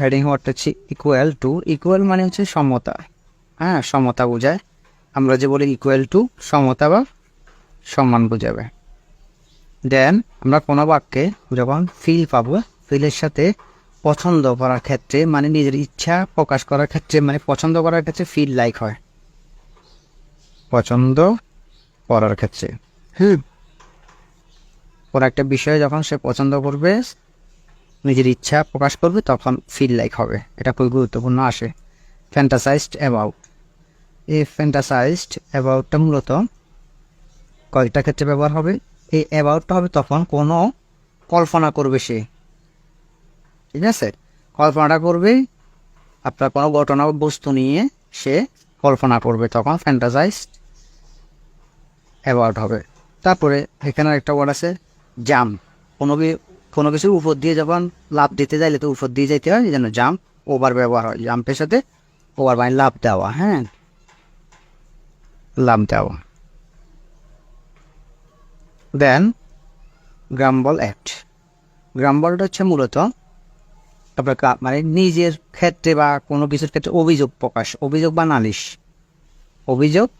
Heading ওয়ার্ডটা হচ্ছে equal to equal মানে হচ্ছে সমতা। হ্যাঁ সমতা বোঝায়। আমরা যে বলি ইকুয়াল টু সমতা বা সম্মান বোঝাবে। দেন আমরা কোনো বাক্যে যখন ফিল পাবো ফিলের সাথে পছন্দ করার ক্ষেত্রে মানে নিজের ইচ্ছা প্রকাশ করার ক্ষেত্রে মানে পছন্দ করার ক্ষেত্রে ফিল লাইক হয়। পছন্দ করার ক্ষেত্রে। হুম। কোনো একটা বিষয়ে যখন সে পছন্দ করবে নিজের ইচ্ছা প্রকাশ করবে, তখন ফিল লাইক হবে। এটা খুবই গুরুত্বপূর্ণ আসে। ফ্যান্টাসাইজড অ্যাবাউট এই ফ্যান্টাসাইজড অ্যাবাউটটা মূলত কয়েকটা ক্ষেত্রে ব্যবহার হবে। এই অ্যাবাউটটা হবে তখন কোনো কল্পনা করবে সে। ঠিক আছে? কল্পনাটা করবে, আপনার কোনো ঘটনা বস্তু নিয়ে সে কল্পনা করবে। তখন ফ্যান্টাসাইজড অ্যাবাউট হবে। তারপরে এখানে একটা ওয়ার্ড আছে জাম কোনো কোনো কিছুর উপর দিয়ে যখন লাভ দিতে যাইলে তো উপর দিয়ে যাইতে হয় জন্য জাম্প ওভার ব্যবহার হয়। জাম্পের সাথে ওভার মানে লাভ দেওয়া হ্যাঁ? লাভ দেওয়া। দেন গ্রাম্বল অ্যাক্ট গ্রাম্বলটা হচ্ছে মূলত আপনার মানে নিজের ক্ষেত্রে বা কোনো কিছুর ক্ষেত্রে অভিযোগ প্রকাশ, অভিযোগ বা নালিশ। অভিযোগ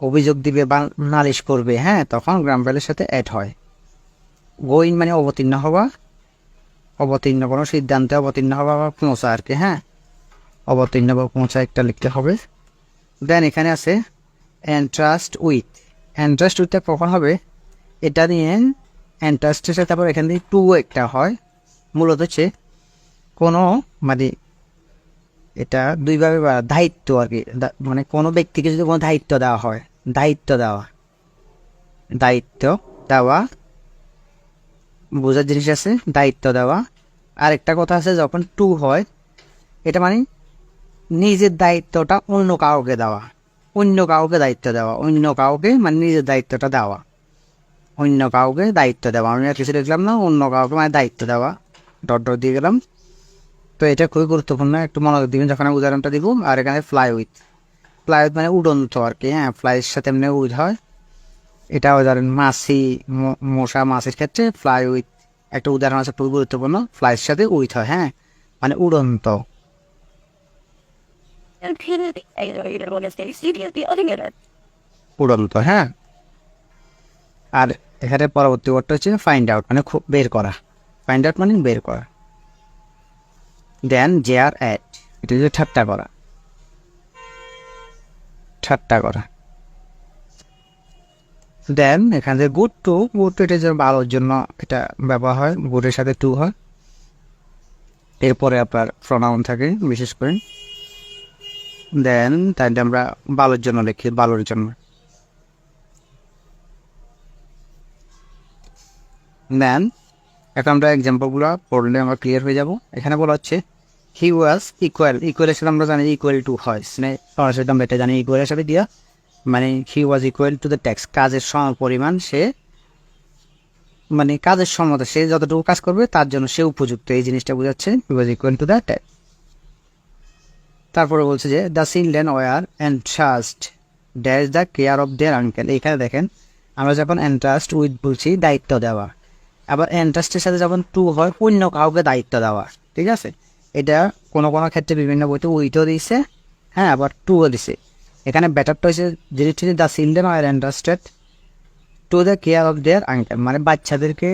অভিযোগ দিবে বা নালিশ করবে হ্যাঁ? তখন গ্রাম্বলের সাথে অ্যাড হয়। গোইন মানে অবতীর্ণ হওয়া, অবতীর্ণ কোনো সিদ্ধান্তে অবতীর্ণ হওয়া বা পৌঁছা আর কি হ্যাঁ? অবতীর্ণ বা পৌঁছা একটা লিখতে হবে। দেন এখানে আছে এন্ট্রাস্ট উইথ এন্ট্রাস্ট উইথটা কখন হবে? এটা নিয়ে এন্ট্রাস্টের সাথে তারপর এখান থেকে টু একটা হয়। মূলত হচ্ছে কোনো মানে এটা দুইভাবে দায়িত্ব আর কি মানে কোনো ব্যক্তিকে যদি কোনো দায়িত্ব দেওয়া হয়, দায়িত্ব দেওয়া দায়িত্ব দেওয়া বোঝার জিনিস আছে, দায়িত্ব দেওয়া। আর একটা কথা আছে, যখন টু হয়, এটা মানে নিজের দায়িত্বটা অন্য কাউকে দেওয়া। অন্য কাউকে দায়িত্ব দেওয়া। অন্য কাউকে মানে নিজের দায়িত্বটা দেওয়া। অন্য কাউকে দায়িত্ব দেওয়া। আমি কিছু দেখলাম না, অন্য কাউকে মানে দায়িত্ব দেওয়া। ডট ডট দিয়ে গেলাম। তো এটা খুবই গুরুত্বপূর্ণ, একটু মনোযোগ দিবেন, যখন আমি উদাহরণটা দিব। আর এখানে ফ্লাই উইথ ফ্লাই উইথ মানে উড়ন্ত আর কি হ্যাঁ ফ্লাইয়ের সাথে এমনি উইথ হয়। এটা ধরেন মাছি মশা মাছের ক্ষেত্রে ফ্লাই উইথ একটা উদাহরণ আছে খুবই গুরুত্বপূর্ণ ফ্লাইয়ের সাথে উইথ হয় হ্যাঁ? মানে উড়ন্ত। উড়ন্ত হ্যাঁ? আর এখানে পরবর্তী ওয়ার্ডটা হচ্ছে ফাইন্ড আউট মানে খুব বের করা। ফাইন্ড আউট মানে বের করা। দেন জে আর অ্যাট এটা হচ্ছে ঠাট্টা করা। ঠাট্টা করা। দেন, এখান থেকে গুড টু গুড টু এটা যে ভালোর জন্য এটা ব্যবহার হয়, গুডের সাথে টু হয়। এরপরে আপনার প্রনাউন থাকে, বিশেষ করে। দেন তাই আমরা ভালোর জন্য লিখি, ভালোর জন্য। দেন, এখন আমরা এক্সাম্পলগুলো পড়লে আমরা ক্লিয়ার হয়ে যাব। এখানে বলা হচ্ছে হি ওয়াজ ইকুয়াল ইকুয়ালের সাথে আমরা জানি ইকুয়াল টু হয়। মানে সরাসরি আমরা এটা জানি ইকুয়ালের সাথে দিয়া। মানে he was equal to the tax কাজের সম পরিমাণ সে মানে কাজের সমতা, সে যতটুকু কাজ করবে তার জন্য সে উপযুক্ত। এই জিনিসটা বোঝাচ্ছে he was equal to the tax তারপরে বলছে যে the children were entrust dash the care of their uncle এখানে দেখেন, আমরা যখন এন্ট্রাস্ট উইথ বলছি, দায়িত্ব দেওয়া। আবার এন্ট্রাস্টের সাথে যখন টু হয়, অন্য কাউকে দায়িত্ব দেওয়া। ঠিক আছে? এটা কোনো কোনো ক্ষেত্রে বিভিন্ন বইতে উইথও দিয়েছে হ্যাঁ আবার টুও দিছে। এখানে ব্যাটারটা হচ্ছে যেটি হচ্ছে the children are entrusted to the care of their uncle মানে বাচ্চাদেরকে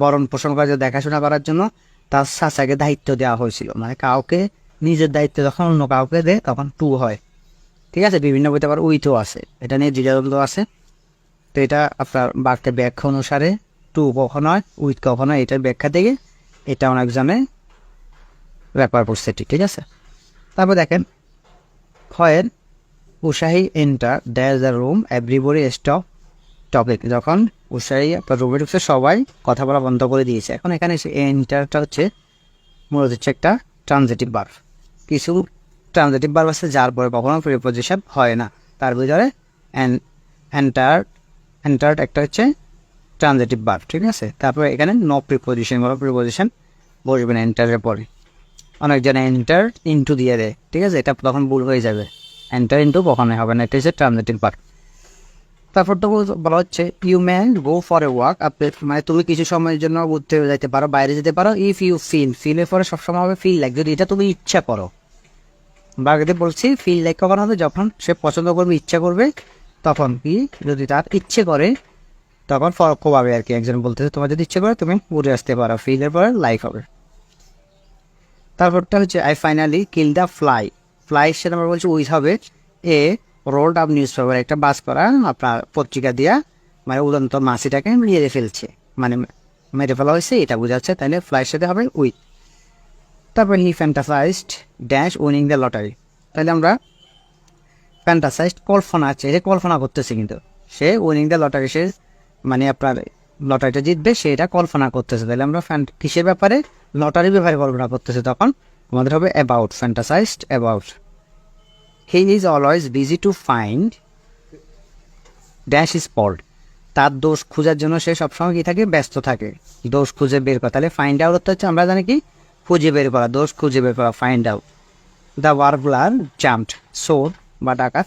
বরণ পোষণ করা, দেখাশোনা করার জন্য তার চাচাকে দায়িত্ব দেওয়া হয়েছিল। মানে কাউকে নিজের দায়িত্ব যখন অন্য কাউকে দেয় তখন টু হয়। ঠিক আছে? বিভিন্ন বইতে আবার উইথও আছে। এটা নিয়ে দ্বিধাদ্বন্দ্ব আছে। তো এটা আপনার বাক্যের ব্যাখ্যা অনুসারে টু কখন হয় উইথ কখন হয়, এটার ব্যাখ্যা থেকে এটা অনেক জানে ব্যাপার পড়ছে ঠিক আছে? তারপর দেখেন খয়ের উৎসাহী enter there the room everybody stop topic যখন আপনার রুমে ঢুকছে, সবাই কথা বলা বন্ধ করে দিয়েছে। এখন এখানে এন্টারটা হচ্ছে মূলত হচ্ছে একটা ট্রানজেটিভ বার্ব কিছু ট্রানজেটিভ বার্ব আছে যার পরে কখনো প্রিপোজিশন হয় না। তার ভিতরে এন্টার এন্টার্ড একটা হচ্ছে ট্রানজেটিভ বার্ব ঠিক আছে? তারপরে এখানে নো প্রিপোজিশন কোনো প্রিপোজিশন বসবে না এন্টারের পরে। অনেকজন এন্টার ইন্টু দিয়ে দেয়, ঠিক আছে? এটা তখন ভুল হয়ে যাবে। এন্টার ইন্টু কখনোই হবে না, এটা হচ্ছে ট্রানজিটিভ বার্ব তারপরটা বল- বলা হচ্ছে you man go for a walk আপনি মানে তুমি কিছু সময়ের জন্য ঘুরতে যেতে পারো, বাইরে যেতে পারো ইফ ইউ ফিল ফিলের পরে সবসময় হবে ফিল লাইক যদি এটা তুমি ইচ্ছা করো। বা আগে বলছি ফিল লাইক কখন হবে? যখন সে পছন্দ করবে, ইচ্ছা করবে, তখন কি? যদি তার ইচ্ছে করে, তখন ফরক পাবে আর কি একজন বলতেছে, তোমার যদি ইচ্ছে করে, তুমি উড়ে আসতে পারো ফিলের পরে লাইক হবে। তারপরটা হচ্ছে I finally kill the fly fly সেটা আমরা বলছি উইথ হবে a rolled up newspaper একটা বাস করা আপনার পত্রিকা দিয়া মানে উদন্ত মাসিটাকে মেরে ফেলছে। মানে মেরে ফেলা হয়েছে, এটা বোঝাচ্ছে তাহলে ফ্লাইয়ের সাথে হবে উইথ তারপর he fantasized dash winning the lottery তাহলে আমরা ফ্যান্টাসাইজড কল্পনা আছে, সে কল্পনা করতেছে কিন্তু। সে উইনিং দ্য লটারি সে মানে আপনার লটারিটা জিতবে সেটা কল্পনা করতেছে। তাহলে আমরা ফ্যান কিসের ব্যাপারে? লটারি ব্যাপারে কল্পনা করতেছে তখন। আমাদের হবে about fantasized about he is always busy to find dash is fault তার দোষ খোঁজার জন্য সে সবসময় কি থাকে? ব্যস্ত থাকে। দোষ খুঁজে বের করা। তাহলে ফাইন্ড আউট হচ্ছে আমরা জানি কি? খুঁজে বের করা। দোষ খুঁজে বের করা find out the warbler jumped sore বা ডাকাত।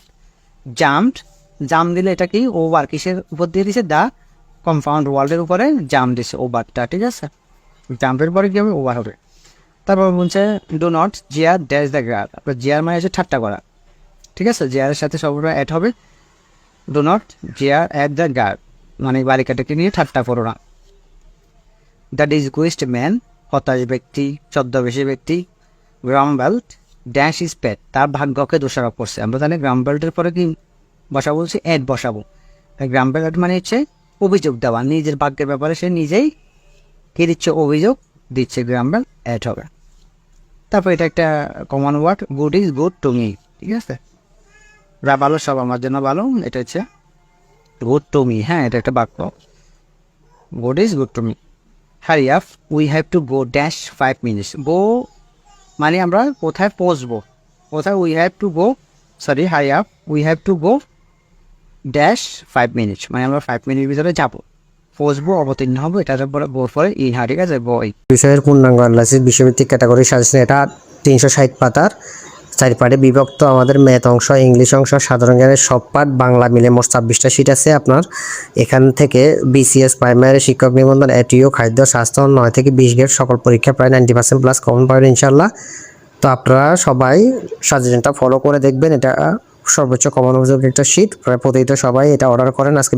জাম্পড জাম দিলে এটা কি? ওভার কিসের উপর দিয়ে দিছে? দ্য কম্পাউন্ড ওয়ার্ল্ডের উপরে জাম দিছে ওভারটা ঠিক আছে? জাম্পের পরে কি হবে? ওভার হবে। তারপর বলছে do not jeer dash the আপনার জিয়ার মানে হচ্ছে ঠাট্টা করা। ঠিক আছে? জিয়ারের সাথে সবসময় অ্যাড হবে। Do not jeer at the girl মানে বালিকাটাকে নিয়ে ঠাট্টা করো না। দ্য ডিসগুইস্ট ম্যান হতাশ ব্যক্তি, ছদ্মবেশী ব্যক্তি গ্রাম বেল্ট ড্যাশ ইজ প্যাট তার ভাগ্যকে দোষারোপ করছে। আমরা তাহলে গ্রাম বেল্টের পরে কি বসাবো বলছি? অ্যাড বসাবো। গ্রাম বেল্ট মানে হচ্ছে অভিযোগ দেওয়া। নিজের ভাগ্যের ব্যাপারে সে নিজেই কি দিচ্ছে অভিযোগ, দিচ্ছে গ্রাম বেল্ট অ্যাড হবে। তারপর এটা একটা common word good is good to me ঠিক আছে? যা ভালো, সব আমার জন্য ভালো, এটা হচ্ছে গুড টু মি হ্যাঁ এটা একটা বাক্য। Good is good to me hurry up we have to go dash five minutes go মানে আমরা কোথায় পৌঁছবো? কোথায় we have to go sorry hie up we have to go dash five minute মানে আমরা ফাইভ মিনিট ভিতরে যাব। পৌঁছবো অবতীর্ণ হব পরে বোর পরে ইন হা ঠিক আছে? বই বিষয়ের পূর্ণাঙ্গ অ্যানালাইসিস বিশ্বভিত্তিক ক্যাটাগরি সাজেশন এটা তিনশো ষাট পাতার চার বিভক্ত। আমাদের ম্যাথ অংশ ইংলিশ অংশ, সাধারণ জ্ঞানের সব পাঠ বাংলা মিলে মোট ছাব্বিশটা সিট আছে আপনার। এখান থেকে বিসিএস প্রাইমারি শিক্ষক নিবন্ধন এটিও খাদ্য, স্বাস্থ্য, নয় থেকে বিশ গেট সকল পরীক্ষা প্রায় নাইনটি পার্সেন্ট প্লাস কমন পাবেন ইনশাল্লাহ তো আপনারা সবাই সাজেশনটা ফলো করে দেখবেন, এটা সর্বোচ্চ কমন অভিযোগ একটা শীত প্রায় প্রতিটা সবাই এটা অর্ডার করেন। আজকে